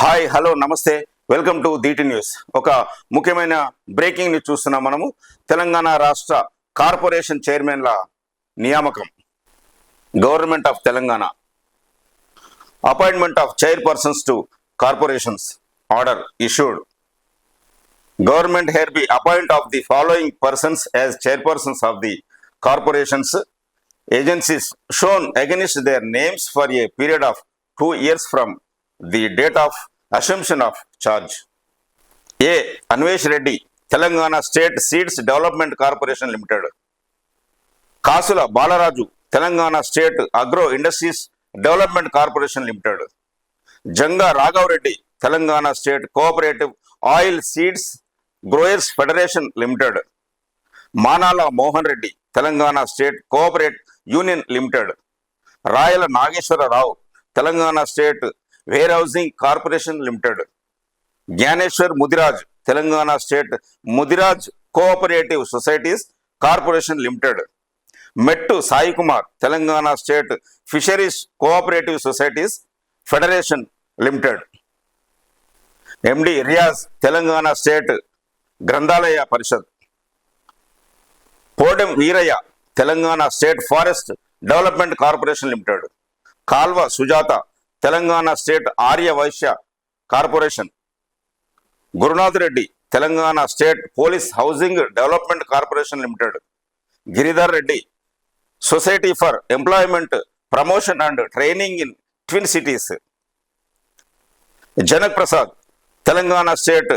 Hi hello నమస్తే. Welcome to D T news. ఒక ముఖ్యమైన బ్రేకింగ్ న్యూస్ చూస్తున్నాం మనము. తెలంగాణ రాష్ట్ర కార్పొరేషన్ చైర్మన్ల నియామకం. Government of Telangana. Appointment of chairpersons to corporations order issued. Government hereby appoint of the following persons as chairpersons of the corporations. Agencies shown against their names for a period of two years from the date of assumption of charge a. Anvesh Reddy Telangana state seeds development corporation limited. Kasula Balaraju Telangana state agro industries development corporation limited. Janga Raghava Reddy Telangana state cooperative oil seeds growers federation limited. Manala Mohan Reddy Telangana state cooperate union limited. Rayala Nageswara Rao Telangana state warehousing corporation limited Jnaneshwar Mudiraj Telangana state Mudiraj cooperative societies corporation limited Mettu Sai Kumar Telangana state fisheries cooperative societies federation limited. M D Riyaz Telangana state గ్రంథాలయ పరిషత్. Podem Veeraiah Telangana state forest development corporation limited. Kalva Sujatha Telangana state Arya Vysya corporation. Gurunath Reddy Telangana state police housing development corporation limited. Giridhar Reddy society for employment promotion and training in twin cities. Janak Prasad Telangana state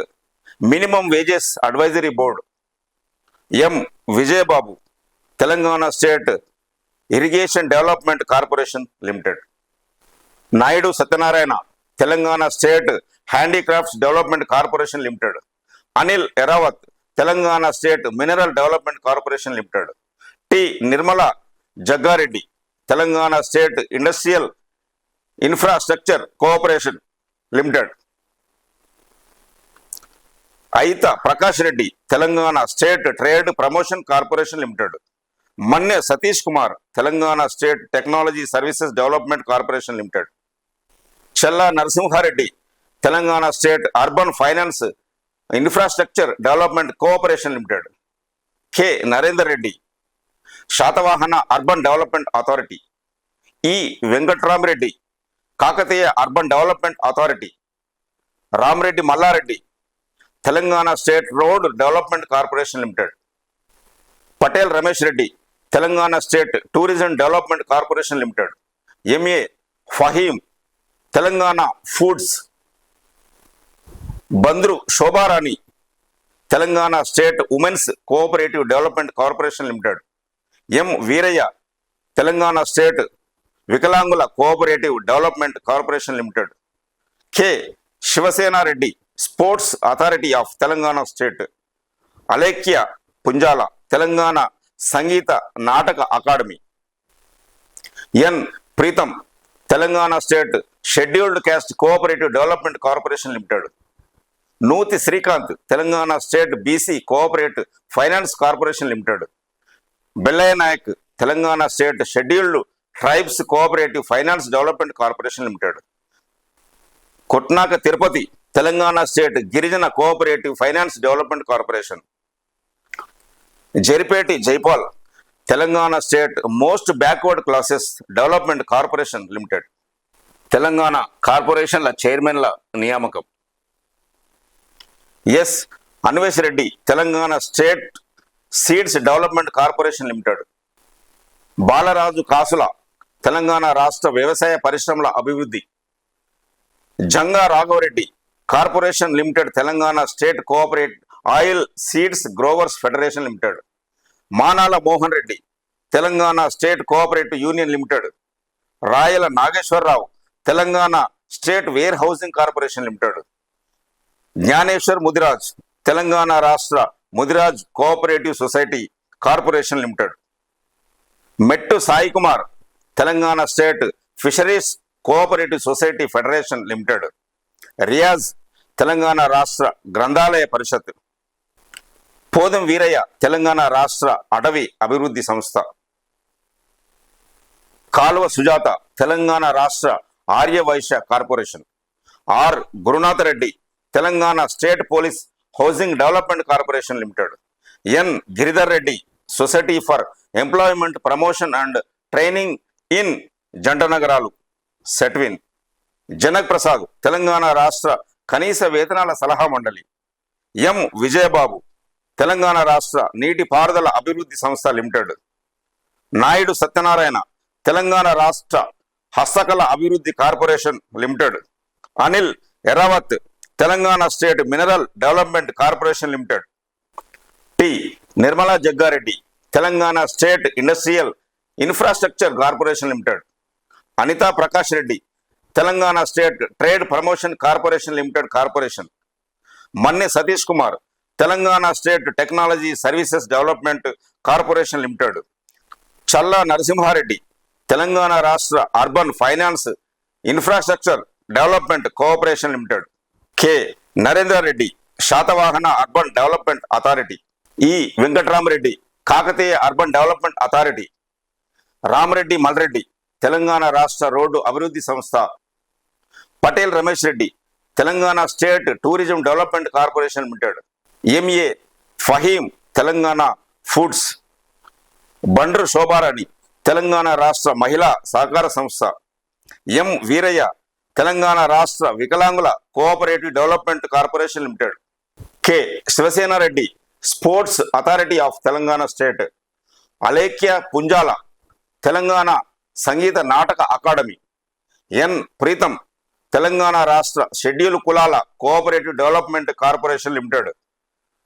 minimum wages advisory board. M. Vijaya Babu Telangana state irrigation development corporation limited. Naidu Satyanarayana Telangana state handicrafts development corporation limited. Anil Eravath Telangana state mineral development corporation limited. T Nirmala Jagga Reddy Telangana state industrial infrastructure cooperation limited. Aitha Prakash Reddy Telangana state trade promotion corporation limited. Manne Satish Kumar Telangana state technology services development corporation limited. Chella Narasimha Reddy Telangana state urban finance infrastructure development cooperation limited K Narender Reddy Satavahana urban development authority E Venkatrami Reddy Kakatiya urban development authority Rama Reddy Malla Reddy Telangana state road development corporation limited Patel Ramesh Reddy Telangana state tourism development corporation limited M A Faheem Telangana foods Bandru Shobha Rani Telangana state women's cooperative development corporation limited. M Veeraiah Telangana state వికలాంగుల cooperative development corporation limited. K Shivasena Reddy sports authority of Telangana state. Alekhya Punjala Telangana Sangeetha Nataka academy. N Preetham Telangana state scheduled caste cooperative development corporation limited. Nuthi Srikanth Telangana state B C cooperative finance corporation limited. Bellaiah Naik Telangana state scheduled tribes cooperative finance development corporation limited. Kotnaka Tirupati Telangana state గిరిజన cooperative finance development corporation. Jaripeti Jaipal Telangana state most backward classes development corporation limited. Telangana కార్పొరేషన్ల చైర్మన్ల నియామకం. S Anvesh Reddy Telangana state seeds development corporation limited. Balaraju Kasula Telangana రాష్ట్ర వ్యవసాయ పరిశ్రమల అభివృద్ధి. Janga Raghava Reddy corporation limited Telangana state cooperate oil seeds growers federation limited. Manala Mohan Reddy Telangana state cooperative union limited Rayala Nageswara Rao Telangana state warehousing corporation limited Jnaneshwar Mudiraj Telangana రాష్ట్ర Mudiraj cooperative society corporation limited Mettu Sai Kumar Telangana state fisheries cooperative society federation limited Riyaz Telangana రాష్ట్ర గ్రంథాలయ పరిషత్ పోదం వీరయ్య తెలంగాణ రాష్ట్ర అటవీ అభివృద్ధి సంస్థ. కాలువ సుజాత తెలంగాణ రాష్ట్ర Arya Vysya corporation. R. Gurunatha Reddy Telangana state police housing development corporation limited. N. Giridhar Reddy society for employment promotion and training in జంట నగరాలు. సెట్విన్. జనక్ ప్రసాద్ తెలంగాణ రాష్ట్ర కనీస వేతనాల సలహా మండలి. ఎం. విజయబాబు తెలంగాణ రాష్ట్ర నీటిపారుదల అభివృద్ధి సంస్థ లిమిటెడ్. నాయుడు సత్యనారాయణ తెలంగాణ రాష్ట్ర హస్తకళ అభివృద్ధి corporation limited. Anil Eravath Telangana state mineral development corporation limited. T. Nirmala Jaggareddy Telangana state industrial infrastructure corporation limited. Anitha Prakash Reddy Telangana state trade promotion corporation limited corporation. Manne Satish Kumar Telangana state technology services development corporation limited Challa Narasimhareddy Telangana రాష్ట్ర urban finance infrastructure development cooperation limited K Narendrareddy Satavahana urban development authority E Venkatramareddy Kakatiya urban development authority Ramareddy Malreddy Telangana రాష్ట్ర road అభివృద్ధి సంస్థ Patel Ramesh Reddy Telangana state tourism development corporation limited. MA Faheem Telangana foods Bandru Shobharani Telangana రాష్ట్ర మహిళా సహకార సంస్థ M Veeraiah Telangana రాష్ట్ర వికలాంగుల cooperative development corporation limited K Sivasenareddy sports authority of Telangana state Alekhya Punjala Telangana Sangeet Natak academy N Preetham Telangana రాష్ట్ర schedule కులాల cooperative development corporation limited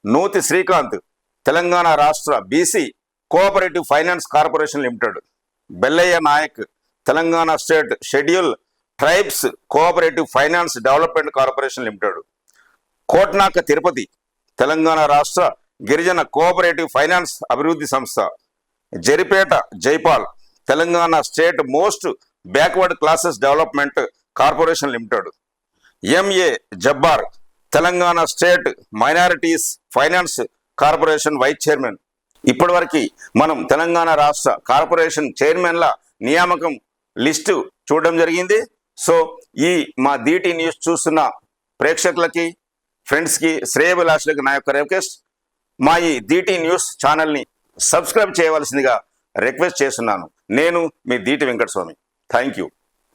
Nuthi Srikanth Telangana రాష్ట్ర BC cooperative finance corporation limited Bellaiah Naik Telangana state schedule tribes cooperative finance development corporation limited Kotnaka Tirupati Telangana రాష్ట్ర గిరిజన cooperative finance అభివృద్ధి సంస్థ Jaripeta Jaipal Telangana state most backward classes development corporation limited MA Jabbar Telangana state minorities finance corporation vice chairman. ఇప్పటివరకు మనం తెలంగాణ రాష్ట్ర corporation చైర్మన్ల నియామకం list చూడడం జరిగింది. సో ఈ మా దీటి న్యూస్ చూస్తున్న ప్రేక్షకులకి ఫ్రెండ్స్కి శ్రేయభిలాషులకి నా యొక్క రిక్వెస్ట్. మా ఈ దీటి న్యూస్ ఛానల్ని సబ్స్క్రైబ్ చేయవలసిందిగా రిక్వెస్ట్ చేస్తున్నాను. నేను మీ దీటి వెంకటస్వామి. Thank you.